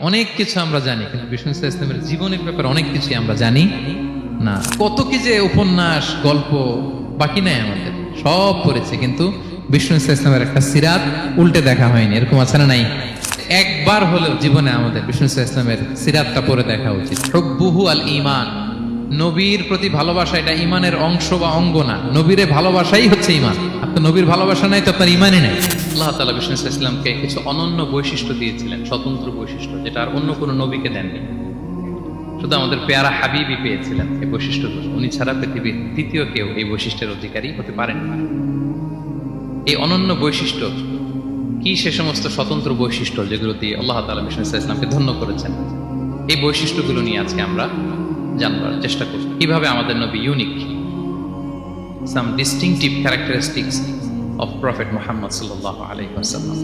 অনেক কিছু আমরা জানি। কিন্তু বিষ্ণু ইসলাম ইসলামের জীবনের ব্যাপারে অনেক কিছুই আমরা জানি না। কত কি যে উপন্যাস, গল্প বাকি নাই আমাদের। সব পড়েছে, কিন্তু বিষ্ণু ইসলাম ইসলামের একটা সিরাত উল্টে দেখা হয়নি। এরকম আছে না নাই? একবার হলেও জীবনে আমাদের বিষ্ণু ইসলাম ইসলামের সিরাতটা পড়ে দেখা উচিত। হব্বুহু আল ইমান নবীর প্রতি ভালোবাসা এটা ইমানের অংশ বা অঙ্গ না। নবীরে ভালোবাসাই হচ্ছে ইমান। আপনার নবীর ভালোবাসা নাই তো আপনার ইমানই নাই। আল্লাহ তালা বিষ্ণু ইসলামকে কিছু অনন্য বৈশিষ্ট্য দিয়েছিলেন, স্বতন্ত্র বৈশিষ্ট্য, যেটা আর অন্য কোনো নবীকে দেননি। শুধু আমাদের পেয়ারা হাবিবি পেয়েছিলেন এই বৈশিষ্ট্যগুলো। উনি ছাড়া পৃথিবীর তৃতীয় কেউ এই বৈশিষ্ট্যের অধিকারী হতে পারেন এই অনন্য বৈশিষ্ট্য, কি সে সমস্ত স্বতন্ত্র বৈশিষ্ট্য যেগুলো দিয়ে আল্লাহ তালা বিষ্ণু ইসলামকে ধন্য করেছেন, এই বৈশিষ্ট্যগুলো নিয়ে আজকে আমরা জানবার চেষ্টা করব কীভাবে আমাদের নবী unique some distinctive characteristics of prophet Muhammad সাল্লাহ আলহিহাসাল্লাম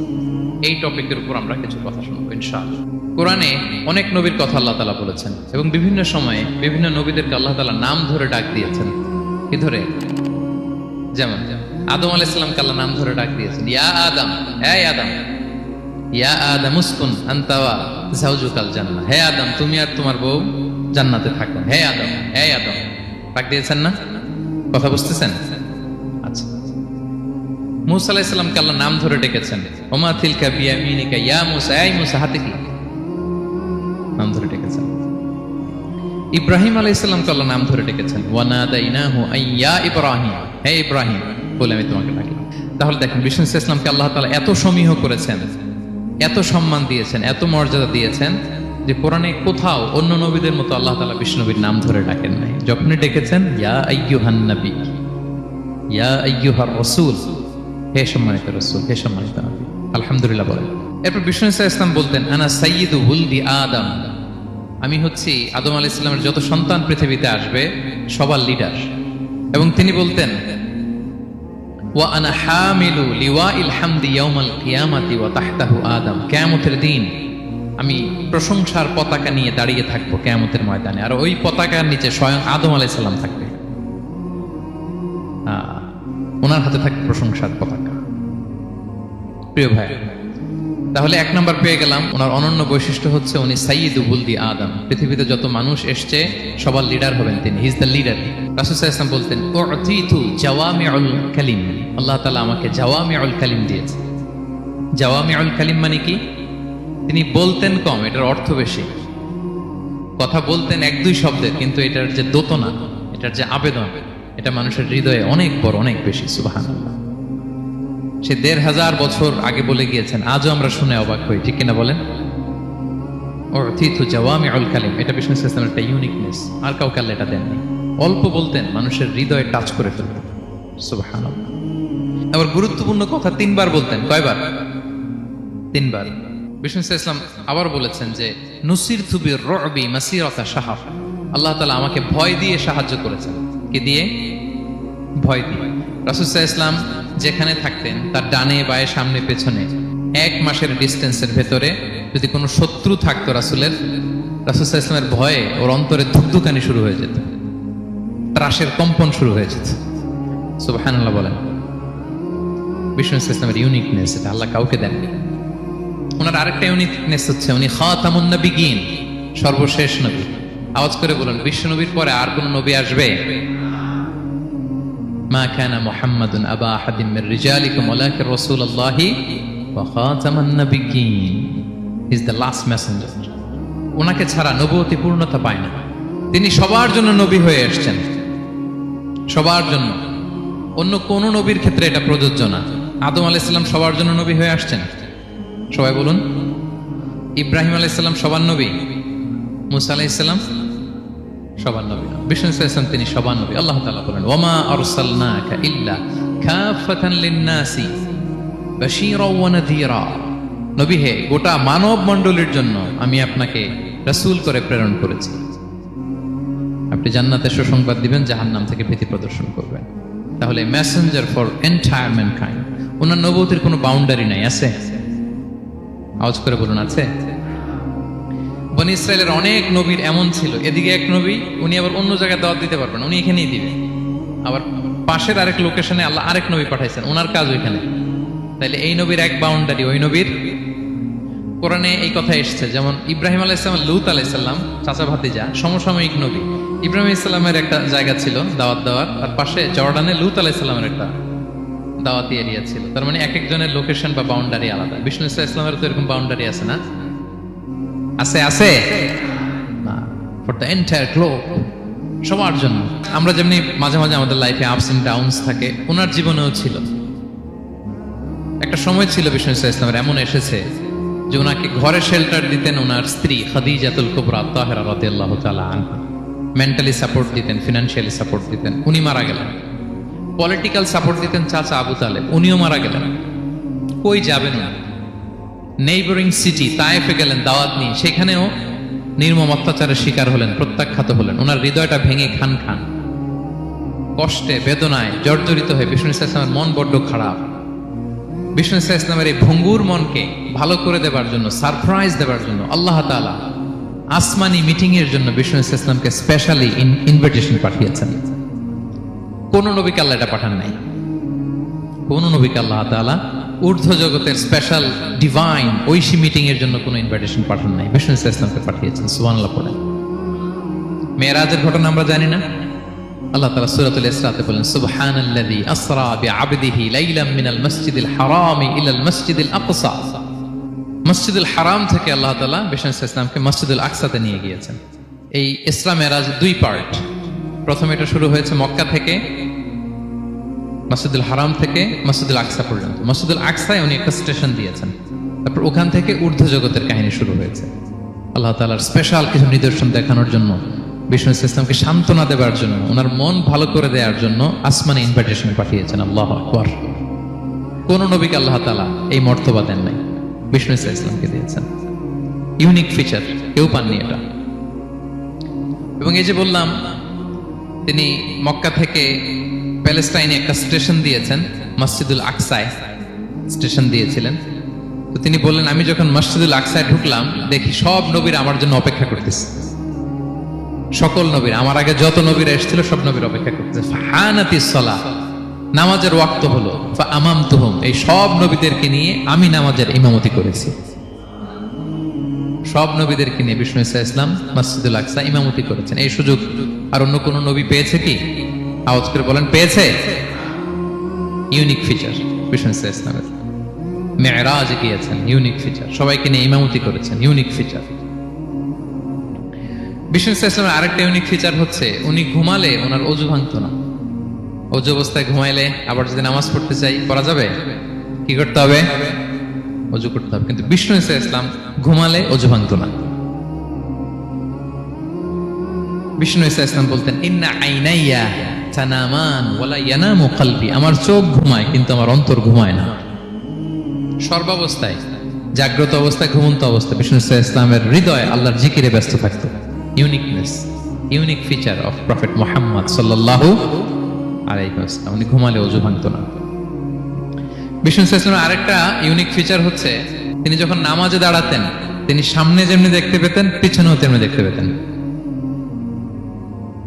এই টপিকের উপর আমরা কিছু কথা শুনব, ইনশাআল্লাহ। কোরআনে অনেক নবীর কথা আল্লাহ তালা বলেছেন এবং বিভিন্ন সময়ে বিভিন্ন নবীদেরকে আল্লাহ তালা নাম ধরে ডাক দিয়েছেন। কি ধরে? যেমন, আদম আলাইসাল্লামকে আল্লাহ নাম ধরে ডাক দিয়েছেন? ইয়া আদম, এই আদম। ইয়া আদম উসকুন আন্তাওয়া জাউজুকাল জান্নাহ। হে আদম, তুমি আর তোমার বউ জান্নাতে থাকো হে আদম হে আদম, ডাক দিয়েছেন না? কথা বুঝতেছেন? আচ্ছা। মুসা আলাইসাল্লামকে আল্লাহ নাম ধরে ডেকেছেন। ওমা থিলকা বিয়ামিনিকা, ইয়া মুসা, এই মুসা, হাতে কি? নাম ধরে ডেকেছেন। ইব্রাহিম আলাইসাল্লামকে আল্লাহ নাম ধরে ডেকেছেন। ওয়ানাদাইনাহু আইয়া ইব্রাহিম। হে ইব্রাহিম, বলে আমি তোমাকে ডাকলাম তাহলে দেখেন, বিষ্ণু ইসলামকে আল্লাহ তাআলা এত সমীহ করেছেন, এত সম্মান দিয়েছেন, এত মর্যাদা দিয়েছেন যে কোরআনে কোথাও অন্য নবীদের মতো আল্লাহ তাআলা বিষ্ণু নবীর নাম ধরে ডাকেন নাই। যখনই ডেকেছেন, ইয়া আইয়ুহান নবী, ইয়া আইয়ুহার রসুল, হে সম্মানিত রসুল, হে সম্মানিত নবী। আলহামদুলিল্লাহ বলেন। এরপর বিষ্ণু ইসলাম বলতেন, আনা সাইয়্যিদু হুলদি আদম। আমি হচ্ছি আদম আলাহ ইসলামের যত সন্তান পৃথিবীতে আসবে, সবার লিডার এবং তিনি বলতেন, ওয়া আনা হামিলু লিওয়া ইল হামদি ইয়াউমাল কিয়ামাতি ওয়া তাহতাহু আদম। কিয়ামতের দিন আমি প্রশংসার পতাকা নিয়ে দাঁড়িয়ে থাকব কিয়ামতের ময়দানে। আর ওই পতাকার নিচে স্বয়ং আদম আলাইহিস সালাম থাকবে। ওনার হাতে থাকবে প্রশংসার পতাকা। প্রিয় ভাই, তাহলে এক নম্বর পেয়ে গেলাম। ওনার অনন্য বৈশিষ্ট্য হচ্ছে উনি সাইয়িদু বুলদি আদম। পৃথিবীতে যত মানুষ এসছে, সবার লিডার হবেন তিনি। হিজ দ্য লিডার রাসুল ইসলাম বলতেন, উতিতু জাওয়ামিউল কালিম। আল্লাহ তালা আমাকে জাওয়ামিউল কালিম দিয়েছে। জাওয়ামিউল কালিম মানে কি? তিনি বলতেন কম, এটার অর্থ বেশি। কথা বলতেন এক দুই শব্দের, কিন্তু এটার যে দোতনা, এটার যে আবেদন, এটা মানুষের হৃদয়ে অনেক বড়, অনেক বেশি, সুবহানাল্লাহ। সে দেড় হাজার বছর আগে বলে গিয়েছেন, আজও আমরা শুনে অবাক হই, ঠিক কিনা বলেন? এটা বিষ্ণু ইসলামের একটা ইউনিকনেস আর কাউকে এটা দেননি। অল্প বলতেন, মানুষের হৃদয়ে টাচ করে ফেলতেন, সুবহানাল্লাহ। আবার গুরুত্বপূর্ণ কথা তিনবার বলতেন, কয়বার? তিনবার। বিষ্ণু ইসলাম আবার বলেছেন যে নুসির থুবির রবি মাসিরতা সাহাব আল্লাহ তালা আমাকে ভয় দিয়ে সাহায্য করেছেন। কি দিয়ে? ভয় দিয়ে। রাসুসাহ ইসলাম যেখানে থাকতেন, তার ডানে বায়ে সামনে পেছনে, এক মাসের ডিস্টেন্সের ভেতরে যদি কোনো শত্রু থাকতো রাসুলের রাসুসাহ ইসলামের ভয়ে ওর অন্তরে ধুকধুকানি শুরু হয়ে যেত। ত্রাসের কম্পন শুরু হয়ে যেত। সুবহানাল্লাহ বলেন। বিষ্ণু ইসলামের ইউনিকনেস এটা আল্লাহ কাউকে দেননি। ওনার আরেকটা ইউনিকনেস হচ্ছে, উনি খাতামুন নবিগিন, সর্বশেষ নবী। আওয়াজ করে বলুন বিশ্ব নবীর পরে আর কোন নবী আসবে? মা কানা মুহাম্মাদুন আবা আহাদিন মির রিজালিকুম, ওয়ালাকিন রাসূলুল্লাহি ওয়া খাতামান নবিগিন। ইজ দ্য লাস্ট মেসেঞ্জার ওনাকে ছাড়া নবুয়তি পূর্ণতা পায় না। তিনি সবার জন্য নবী হয়ে এসেছেন। সবার জন্য। অন্য কোন নবীর ক্ষেত্রে এটা প্রযোজ্য না। আদম আলাইসাল্লাম সবার জন্য নবী হয়ে আসছেন। সবাই বলুন। ইব্রাহিম আলাইসাল্লাম সবার নবী? মুসা আলাইসাল্লাম সবার নবী। বিষ্ণু ইসলাম তিনি সবার নবী। আল্লাহ তাআলা বলেন, ওমা আরসালনাকা ইল্লা কাফাতান লিন-নাসি বাশীরা ওয়া নবী হে, গোটা মানব মণ্ডলীর জন্য আমি আপনাকে রাসূল করে প্রেরণ করেছি। আপনি জান্নাতের সুসংবাদ দিবেন, জাহান্নাম থেকে ভীতি প্রদর্শন করবেন। তাহলে মেসেঞ্জার ফর এন্টায়ার ম্যানকাইন্ড ওনার নবতির কোনো বাউন্ডারি নাই, আছে? আওয়াজ করে বলুন, আছে? বনি ইসরায়েলের অনেক নবীর এমন ছিল। এদিকে এক নবী, উনি আবার অন্য জায়গায় দাওয়াত দিতে পারবেন উনি এখানেই দিবেন আবার পাশের আরেক লোকেশনে আল্লাহ আরেক নবী পাঠাইছেন ওনার কাজ ওইখানে। তাইলে এই নবীর এক বাউন্ডারি ওই নবীর কোরআনে এই কথা এসছে, যেমন ইব্রাহিম আলাইসালাম লুত আলাইসাল্লাম চাচা ভাতিজা, সমসাময়িক নবী। ইব্রাহিম ইসলামের একটা জায়গা ছিল দাওয়াত দেওয়ার, আর পাশে জর্ডানে লুত আলাইসাল্লামের একটা দাওয়াতি এরিয়া ছিল তার মানে এক একজনের লোকেশন বা বাউন্ডারি আলাদা। বিষ্ণু ইসলাম ইসলামের তো এরকম বাউন্ডারি আছে না? আছে আছে? ফর দ্য এন্টায়ার গ্লোব সবার জন্য। আমরা যেমনি মাঝে মাঝে আমাদের লাইফে আপস এন্ড ডাউনস থাকে, ওনার জীবনেও ছিল। একটা সময় ছিল বিষ্ণু ইসলাম ইসলামের এমন এসেছে যে ওনাকে ঘরে শেল্টার দিতেন ওনার স্ত্রী খাদিজাতুল কুবরা, তাহেরা রাদিয়াল্লাহু তাআলা আনহা। মেন্টালি সাপোর্ট দিতেন ফিনান্সিয়ালি সাপোর্ট দিতেন। উনি মারা গেলেন। পলিটিক্যাল সাপোর্ট দিতেন চাচা আবু তালেব। উনিও মারা গেলেন। কই যাবেন না নেইবরিং সিটি তায়েফে গেলেন, দাওয়াত নিয়ে। সেখানেও নির্মম অত্যাচারের শিকার হলেন, প্রত্যাখ্যাত হলেন। ওনার হৃদয়টা ভেঙে খান খান। কষ্টে, বেদনায় জর্জরিত হয়ে বিষ্ণু ইসলামের মন বড্ড খারাপ। বিষ্ণু ইসলামের এই ভঙ্গুর মনকে ভালো করে দেবার জন্য সারপ্রাইজ দেবার জন্য, আল্লাহ তাআলা আসমানি মিটিং এর জন্য বিষ্ণু ইসলামকে স্পেশালি ইনভিটেশন পাঠিয়েছেন। কোন নবীকে আল্লাহ এটা পাঠান নাই। কোন নবীকে আল্লাহ তাআলা ঊর্ধ্ব জগতের স্পেশাল ডিভাইন ঐশী মিটিং এর জন্য কোনো ইনভিটেশন পাঠান নাই। বিষ্ণু ইসলামকে পাঠিয়েছেন, সুবহানাল্লাহ পড়েন মেয়েরাজের ঘটনা আমরা জানি না। আল্লাহ তাআলা সূরাতুল ইসরাতে বলেন, সুবহানাল্লাযী আসরা বিআবদিহি লাইলাম মিনাল মাসজিদিল হারামি ইলাল মাসজিদিল আকসা। মসজিদুল হারাম থেকে আল্লাহ তাআলা বিষ্ণু ইসলামকে মসজিদুল আকসাতে নিয়ে গিয়েছেন। এই ইসরা মেরাজ দুই পার্ট প্রথমে এটা শুরু হয়েছে মক্কা থেকে, মসজিদুল হারাম থেকে মসজিদুল আকসা পর্যন্ত। মসজিদুল আকসায় উনি একটা স্টেশন দিয়েছেন। তারপর ওখান থেকে ঊর্ধ্ব জগতের কাহিনী শুরু হয়েছে। আল্লাহ তালার স্পেশাল কিছু নিদর্শন দেখানোর জন্য, বিষ্ণু ইসলামকে সান্ত্বনা দেওয়ার জন্য, ওনার মন ভালো করে দেওয়ার জন্য আসমানে ইনভাইটেশন পাঠিয়েছেন। আল্লাহ আকবর। কোন নবীকে আল্লাহ তালা এই মর্তবা দেন নাই, বিষ্ণু ইসলামকে দিয়েছেন। ইউনিক ফিচার কেউ পাননি এটা। এবং এই যে বললাম তিনি মক্কা থেকে প্যালেস্টাইনে একটা স্টেশন দিয়েছেন, মসজিদুল আকসায় স্টেশন দিয়েছিলেন। তো তিনি বললেন, আমি যখন মসজিদুল আকসায় ঢুকলাম, দেখি সব নবীর আমার জন্য অপেক্ষা করতেছে। সকল নবীর, আমার আগে যত নবীরা এসেছিল, সব নবীর অপেক্ষা করতেছে। ফাহানাতি সলা নামাজের ওয়াক্ত হলো। আমাম তুহম এই সব নবীদেরকে নিয়ে আমি নামাজের ইমামতি করেছি। সব নবীদেরকে নিয়ে বিষ্ণু ইসা ইসলাম মসজিদুল আকসা ইমামতি করেছেন। এই সুযোগ আর অন্য কোন নবী পেয়েছে কি? আওয়াজ করে বলেন, পেয়েছে। ইউনিক ফিচার, বিষ্ণু ইসা ইসলামের মেয়েরাজ গিয়েছেন, ইউনিক ফিচার। সবাইকে নিয়ে ইমামতি করেছেন, ইউনিক ফিচার। বিষ্ণু ইসা ইসলামের আরেকটা ইউনিক ফিচার হচ্ছে, উনি ঘুমালে ওনার অজু ভাঙতো না। অজু অবস্থায় ঘুমাইলে আবার যদি নামাজ পড়তে চাই পড়া যাবে? কি করতে হবে? অজু করতে হবে। কিন্তু বিষ্ণু ইসা ইসলাম ঘুমালে অজু ভাঙত না। বিষ্ণু ইসা ইসলাম বলতেন, ইন্না আইনাইয়া তানামান ওয়ালা ইয়ানামু কলবি। আমার চোখ ঘুমায়, কিন্তু আমার অন্তর ঘুমায় না। সর্বাবস্থায়, জাগ্রত অবস্থায়, ঘুমন্ত বিষ্ণু ইসা ইসলামের হৃদয় আল্লাহর জিকিরে ব্যস্ত থাকতো। Uniqueness, unique feature of prophet Muhammad সাল্লাল্লাহু আলাইহি ওয়াসাল্লাম। উনি ঘুমালে অজু ভাঙতো না। বিষ্ণু ইসলামের আরেকটা ইউনিক ফিচার হচ্ছে, তিনি যখন নামাজে দাঁড়াতেন, তিনি সামনে যেমনি দেখতে পেতেন, পিছনেও তেমনি দেখতে পেতেন।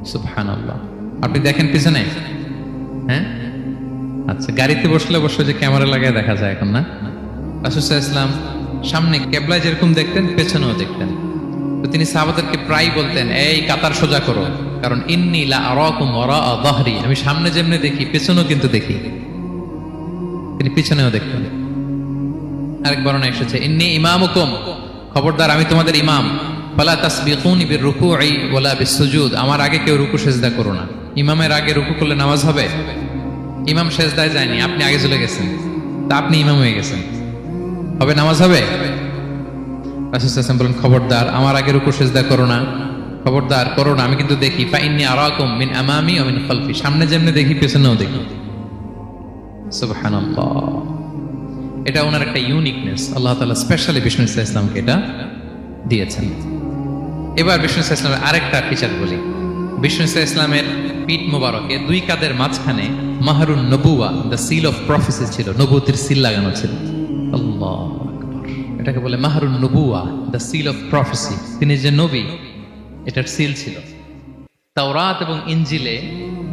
সুবহানাল্লাহ। আপনি দেখেন পিছনে? হ্যাঁ? আচ্ছা গাড়িতে বসলে অবশ্য যে ক্যামেরা লাগায় দেখা যায় এখন, না? রাসুসাহ ইসলাম সামনে কেবলায় যেরকম দেখতেন, পেছনেও দেখতেন। তো তিনি সাহাবাদেরকে প্রায় বলতেন, এই কাতার সোজা করো, কারণ ইন্নি লা আরাকুম ওরা দাহরি। আমি সামনে যেমনি দেখি, পেছনেও কিন্তু দেখি। তিনি পিছনেও দেখতেন। আরেক বর্ণনা এসেছে, ইন্নি ইমামুকুম। খবরদার, আমি তোমাদের ইমাম। ফালা তাসবিকুনি বির রুকুই ওয়ালা বিসুজুদ। আমার আগে কেউ রুকু সেজদা করো না। ইমামের আগে রুকু করলে নামাজ হবে? ইমাম সেজদায় যায়নি, আপনি আগে চলে গেছেন। তা আপনি ইমাম হয়ে গেছেন। হবে নামাজ হবে? বলেন, খবরদার, আমার আগে রুকু সেজদা করো না। খবরদার, করো না। আমি কিন্তু দেখি। ফা ইন্নি আরাকুম মিন আমামি ওয়া মিন খালফি। সামনে যেমনি দেখি পেছনেও দেখি। সুবহানাল্লাহ। এটা ওনার একটা ইউনিকনেস আল্লাহ তাআলা স্পেশালি বিষ্ণু ইসলাম ইসলামকে এটা দিয়েছেন। এবার বিষ্ণু ইসলাম ইসলামের আরেকটা ফিচার বলি। বিষ্ণু ইসলাম ইসলামের পিঠ মুবারকে দুই কাদের মাঝখানে মাহরুন নবুয়া দ্য সিল অফ প্রফেসি ছিল নবুতির সিল লাগানো ছিল। এটাকে বলে মাহরুন নবুয়া দ্য সিল অফ প্রফেসি তিনি যে নবী, এটার সিল ছিল। তাওরাত এবং ইঞ্জিলে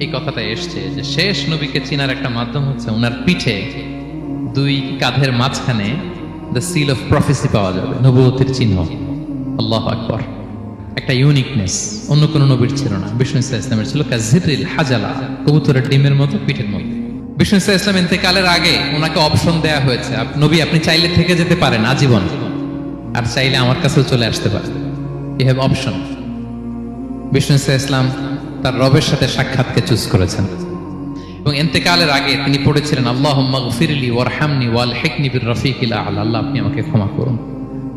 এই কথাটা এসছে যে শেষ নবীকে চিনার একটা মাধ্যম হচ্ছে ওনার পিঠে দুই কাঁধের মাঝখানে দ্য সিল অফ প্রফেসি পাওয়া যাবে, নবুয়তের চিহ্ন। আল্লাহ আকবর। একটা ইউনিকনেস অন্য কোনো নবীর ছিল না। বিষ্ণু ইসলাম ইসলামের ছিল কাজিরিল হাজালা, কবুতরের ডিমের মতো, পিঠের মতো। বিষ্ণু ইসলাম ইসলাম ইন্তেকালের আগে ওনাকে অপশন দেয়া হয়েছে। নবী, আপনি চাইলে থেকে যেতে পারেন, আজীবন। আর চাইলে আমার কাছেও চলে আসতে পারেন। ইউ হ্যাভ অপশন বিষ্ণু ইসলাম ইসলাম তার রবের সাথে সাক্ষাৎকে চুজ করেছেন। এবং এন্তেকালের আগে তিনি পড়েছিলেন আল্লাহ ফিরলি ওয়ারহামনি ওয়াল হেকনি বির রফিকিল আল আল্লাহ, আপনি আমাকে ক্ষমা করুন।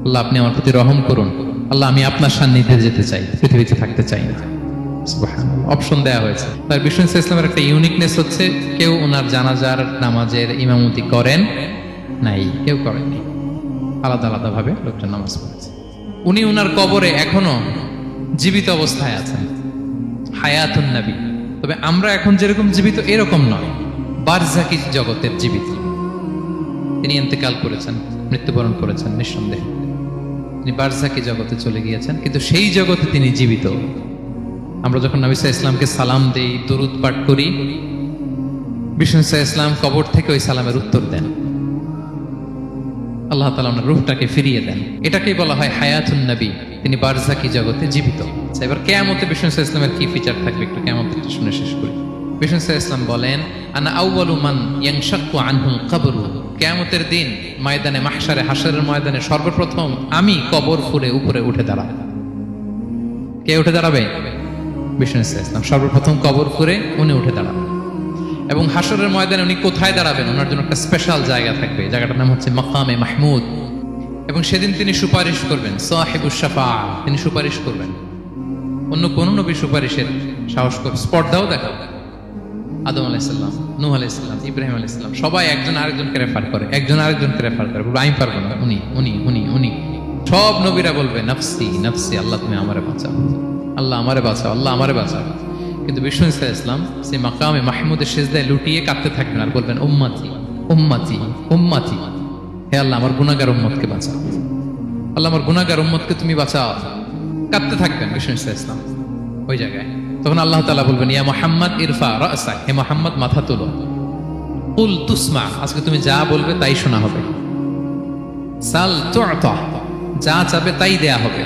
আল্লাহ, আপনি আমার প্রতি রহম করুন। আল্লাহ, আমি আপনার সান্নিধ্যে যেতে চাই, পৃথিবীতে থাকতে চাই না। অপশন দেয়া হয়েছে। তার বিষ্ণু ইসলাম ইসলামের একটা ইউনিকনেস হচ্ছে, কেউ ওনার জানাজার নামাজের ইমামতি করেন নাই, কেউ করেননি। আলাদা আলাদা ভাবে লোকজন নামাজ পড়েছে। উনি ওনার কবরে এখনও জীবিত অবস্থায় আছেন। হায়াতুন নবী। তবে আমরা এখন যেরকম জীবিত, এরকম নয়। বারজাকি জগতের জীবিত। তিনি ইন্তেকাল করেছেন, মৃত্যুবরণ করেছেন নিঃসন্দেহে। তিনি বারজাকি জগতে চলে গিয়েছেন কিন্তু সেই জগতে তিনি জীবিত। আমরা যখন নবী সাল্লাল্লাহু ইসলামকে সালাম দেই দরুদ পাঠ করি বিষ্ণু সাল্লাল্লাহু ইসলাম কবর থেকে ওই সালামের উত্তর দেন। আল্লাহ তালা ওনার রূহটাকে ফিরিয়ে দেন। এটাকেই বলা হয় হায়াতুন নবী। তিনি বারজাকি জগতে জীবিত। আচ্ছা, এবার কেয়ামতে বিষ্ণু সাল্লাল্লাহু ইসলামের কি ফিচার থাকবে একটু কেয়ামত শুনে শেষ করি। বিষ্ণু সাল্লাল্লাহু ইসলাম বলেন আনা আউয়ালু মান ইয়ানশাক্কু আনহুল কবরু। কেয়ামতের দিন ময়দানে, মাহশারে, হাশরের ময়দানে সর্বপ্রথম আমি কবর ফুরে উপরে উঠে দাঁড়াবো কে উঠে দাঁড়াবে? ইসলাম সর্বপ্রথম কবর ফুরে উনি উঠে দাঁড়াবেন। এবং হাসরের ময়দানে উনি কোথায় দাঁড়াবেন? ওনার জন্য একটা স্পেশাল জায়গা থাকবে। জায়গাটার নাম হচ্ছে মকামে মাহমুদ। এবং সেদিন তিনি সুপারিশ করবেন, সাহেবুস শাফা। তিনি সুপারিশ করবেন। অন্য কোন নবী সুপারিশের সাহস স্পর্ধাও দেখা আদম আলাইসাল্লাম নূহ আলাইসাল্লাম ইব্রাহিম আলাইসাল্লাম সবাই একজন আরেকজনকে রেফার করে, একজন আরেকজনকে রেফার করে। আমি পারব না। উনি উনি উনি উনি। সব নবীরা বলবে, নফসি নফসি, আল্লাহ তুমি আমারে বাঁচাও। আল্লাহ আমারে বাঁচাও, আল্লাহ আমারে বাঁচাও। কিন্তু বিষ্ণু ইসলাম ইসলাম সে মাকামে মাহমুদের শেষদায় লুটিয়ে কাঁদতে থাকবেন আর বলবেন, উম্মাতি উম্মাতি উম্মাতি। হে আল্লাহ, আমার গুনাগার উম্মতকে বাঁচাও। আল্লাহ, আমার গুনাগার উম্মতকে তুমি বাঁচাও। কাঁদতে থাকবেন বিষ্ণু ইসলাম ওই জায়গায়। তখন আল্লাহ তালা বলবেন, ইয়া মোহাম্মদ, ইরফা রাসাক। হে মোহাম্মদ, মাথা তুলো। উল তুসমা। আজকে তুমি যা বলবে তাই শোনা হবে। সাল যা চাবে তাই দেয়া হবে।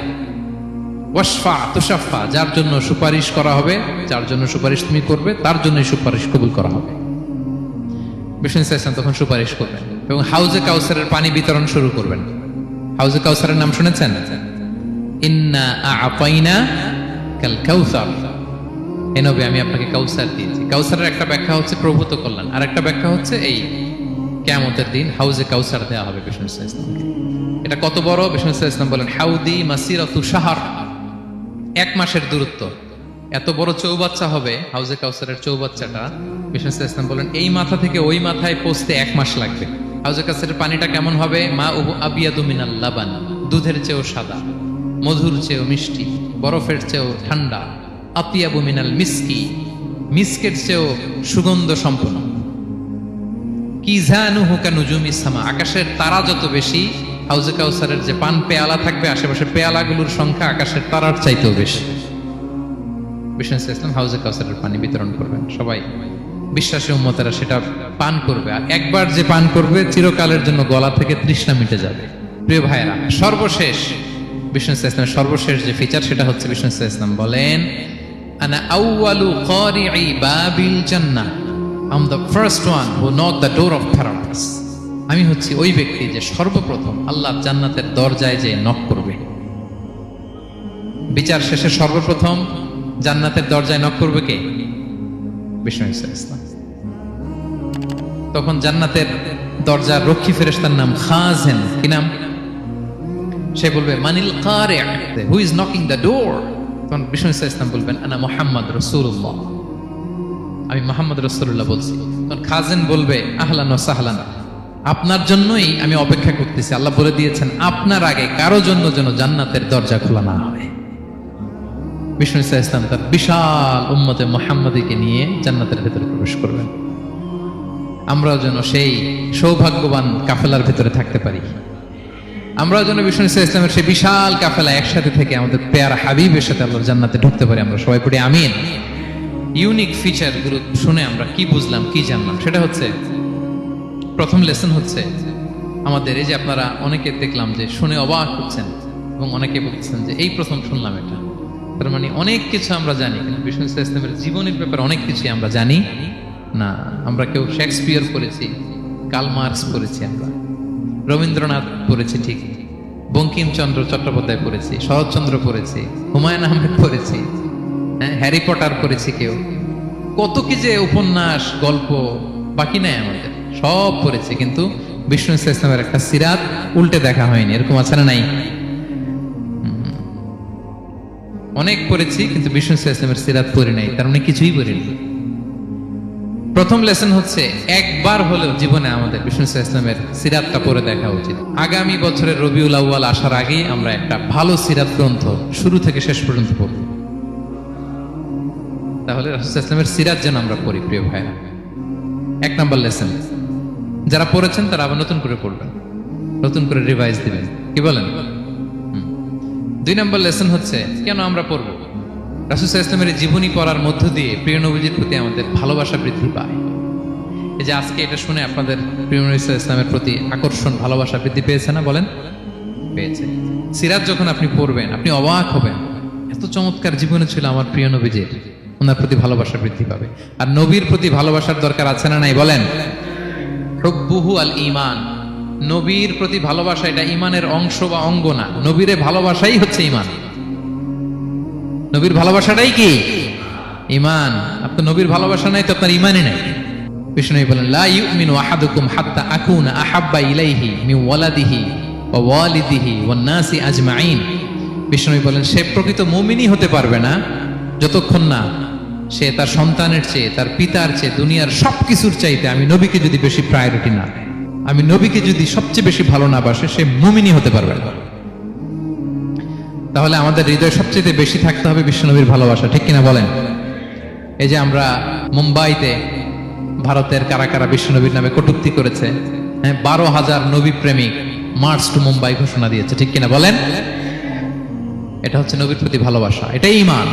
ওয়াশফা, তুশাফা। যার জন্য সুপারিশ করা হবে, যার জন্য সুপারিশ তুমি করবে, তার জন্য সুপারিশ কবুল করা হবে। বিষ্ণু ইসলাম তখন সুপারিশ করবেন এবং হাউজে কাউসারের পানি বিতরণ শুরু করবেন। হাউজে কাউসারের নাম শুনেছেন? ইন্না আপাইনা কাল কাউসার এ নবী, আমি আপনাকে কাউসার দিয়েছি। কাউসারের একটা ব্যাখ্যা হচ্ছে প্রভূত কল্যাণ। আর একটা ব্যাখ্যা হচ্ছে এই কেয়ামতের দিন হাউজে কাউসার দেওয়া হবে বিষ্ণু ইসলামকে এটা কত বড়? বিষ্ণু ইসলাম বলেন, হাউদি মাসিরাতু শাহর। এক মাসের দূরত্ব। এত বড় চৌবাচ্চা হবে হাউজে কাউসারের চৌবাচ্চাটা। বিষ্ণু ইসলাম বলেন, এই মাথা থেকে ওই মাথায় পৌঁছতে এক মাস লাগবে। হাউজে কাউসারের পানিটা কেমন হবে? মা উহু আবিয়াদু মিনাল লাবান। দুধের চেয়েও সাদা। মধুর চেয়েও মিষ্টি। বরফের চেয়েও ঠান্ডা। আপিয়াবু মিনাল মিসকি, মিসকের চেয়েও সুগন্ধ সম্পন্ন। কি জানু হুকা নুজুম ইসামা আকাশের তারা যত বেশি, হাউজে কাউসারের যে পান পেয়ালা থাকবে, আশেপাশে পেয়ালাগুলোর সংখ্যা আকাশের তারার চাইতেও বেশি। বিষ্ণু ইসলাম হাউজে কাউসারের পানি বিতরণ করবেন। সবাই বিশ্বাসী উম্মতেরা সেটা পান করবে। আর একবার যে পান করবে, চিরকালের জন্য গলা থেকে তৃষ্ণা মিটে যাবে। প্রিয় ভাইয়েরা, সর্বশেষ, বিষ্ণু ইসলামের সর্বশেষ যে ফিচার সেটা হচ্ছে বিষ্ণু ইসলাম বলেন আনা আউয়ালু কারিই বাবিল জান্নাহ I am the first one who knock the door of আমি হচ্ছি ওই ব্যক্তি যে সর্বপ্রথম আল্লাহ জান্নাতের দরজায় যে নক করবে। বিচার শেষে সর্বপ্রথম জান্নাতের দরজায় নক করবে কে? বিষ্ণু ইসলাম তখন জান্নাতের দরজার রক্ষী ফেরেশতার নাম খাজেন। কি নাম? সে বলবে, মানিল কারে who is knocking the door তখন বিষ্ণু ঈসা ইসলাম বলবেন, আনা মোহাম্মদ রসুল্লাহ আমি মোহাম্মদ রসুল্লাহ বলছি। তখন খাজেন বলবে, আহলান সাহলান। আপনার জন্যই আমি অপেক্ষা করতেছি। আল্লাহ বলে দিয়েছেন, আপনার আগে কারও জন্য যেন জান্নাতের দরজা খোলা না হয়। বিষ্ণু ইসা ইসলাম তার বিশাল উম্মতে মোহাম্মদীকে নিয়ে জান্নাতের ভেতরে প্রবেশ করবেন আমরাও যেন সেই সৌভাগ্যবান কাফেলার ভেতরে থাকতে পারি। আমরাও যেন ইসা ইসলামের সেই বিশাল কাফেলা একসাথে থেকে আমাদের পেয়ারা হাবিবের সাথে আল্লাহর জান্নাতে ঢুকতে পারি আমরা সবাই পড়ি আমিন। ইউনিক ফিচারগুলো শুনে আমরা কি বুঝলাম, কি জানলাম? সেটা হচ্ছে, প্রথম লেসন হচ্ছে, আমাদের এই যে আপনারা অনেকে দেখলাম যে শুনে অবাক হচ্ছেন এবং অনেকে বলছেন যে এই প্রথম শুনলাম এটা। তার মানে অনেক কিছু আমরা জানি, কিন্তু বিষ্ণু ইসলাম ইসলামের জীবনের ব্যাপারে অনেক কিছুই আমরা জানি না। আমরা কেউ শেক্সপিয়ার করেছি, কাল মার্কস পড়েছি আমরা। রবীন্দ্রনাথ পড়েছি ঠিক। বঙ্কিমচন্দ্র চট্টোপাধ্যায় পড়েছি, শরৎচন্দ্র পড়েছি, হুমায়ুন আহমেদ পড়েছি হ্যাঁ হ্যারি পটার পড়েছি কেউ। কত কি যে উপন্যাস, গল্প বাকি নাই আমাদের, সব পড়েছি, কিন্তু বিষ্ণু ইসলাম ইসলামের একটা সিরাত উল্টে দেখা হয়নি, এরকম আছে না নাই? অনেক পড়েছি, কিন্তু বিষ্ণু ইসলাম ইসলামের সিরাত পড়ি নাই, তার মানে কিছুই পড়িনি প্রথম লেসন হচ্ছে, একবার হলেও জীবনে আমাদের বিষ্ণু ইসলাম ইসলামের সিরাতটা পড়ে দেখা উচিত। আগামী বছরের রবিউল আউ্য়াল আসার আগেই আমরা একটা ভালো সিরাত গ্রন্থ শুরু থেকে শেষ পর্যন্ত পড়ব। তাহলে ইসলামের সিরাত যেন আমরা পড়ি, প্রিয় ভাইরা এক নম্বর লেসন, যারা পড়েছেন তারা আবার নতুন করে পড়বেন, নতুন করে রিভাইজ দিবেন। কি বলেন। দুই নম্বর লেসন হচ্ছে, কেন আমরা পড়ব? রাসুল ইসলামের জীবনী পড়ার মধ্য দিয়ে প্রিয় নবীজির প্রতি আমাদের ভালোবাসা বৃদ্ধি পায়। এই যে আজকে এটা শুনে আপনাদের প্রিয় নবী ইসলামের প্রতি আকর্ষণ, ভালোবাসা বৃদ্ধি পেয়েছে না বলেন? পেয়েছে। সিরাজ যখন আপনি পড়বেন, আপনি অবাক হবেন। এত চমৎকার জীবনে ছিল আমার প্রিয় নবীজির। ওনার প্রতি ভালোবাসা বৃদ্ধি পাবে। আর নবীর প্রতি ভালোবাসার দরকার আছে না নাই বলেন? হব্বুহু আল ইমান নবীর প্রতি ভালোবাসা এটা ইমানের অংশ বা অঙ্গ না। নবীরে ভালোবাসাই হচ্ছে ইমান নবীর ভালোবাসাটাই কি? ইমান আপনার নবীর ভালোবাসা নাই তো আপনার ইমানই নাই। বিষ্ণু বলেন, লা ইউমিনু আহাদুকুম হাত্তা আকুনা আহাব্বা ইলাইহি মিন ওয়ালাদিহি ওয়া ওয়ালিদিহি ওয়ান নাসি আজমাইন। বিষ্ণু বলেন, সে প্রকৃত মুমিনই হতে পারবে না। যতক্ষণ না সে তার সন্তানের চেয়ে, তার পিতার চেয়ে, দুনিয়ার সব কিছুর চাইতে আমি নবীকে যদি বেশি প্রায়োরিটি না আমি নবীকে যদি সবচেয়ে বেশি ভালো না বাসে, সে মুমিনই হতে পারবে না। তাহলে আমাদের হৃদয় সবচেয়ে বেশি থাকতে হবে বিশ্বনবীর ভালোবাসা, ঠিক কিনা বলেন? এই যে আমরা মুম্বাইতে ভারতের কারা কারা বিশ্বনবীর নামে কটুক্তি করেছে হ্যাঁ বারো হাজার নবী প্রেমিক মার্চ টু মুম্বাই ঘোষণা দিয়েছে, ঠিক কিনা বলেন? এটা হচ্ছে নবীর প্রতি ভালোবাসা, এটাই ইমান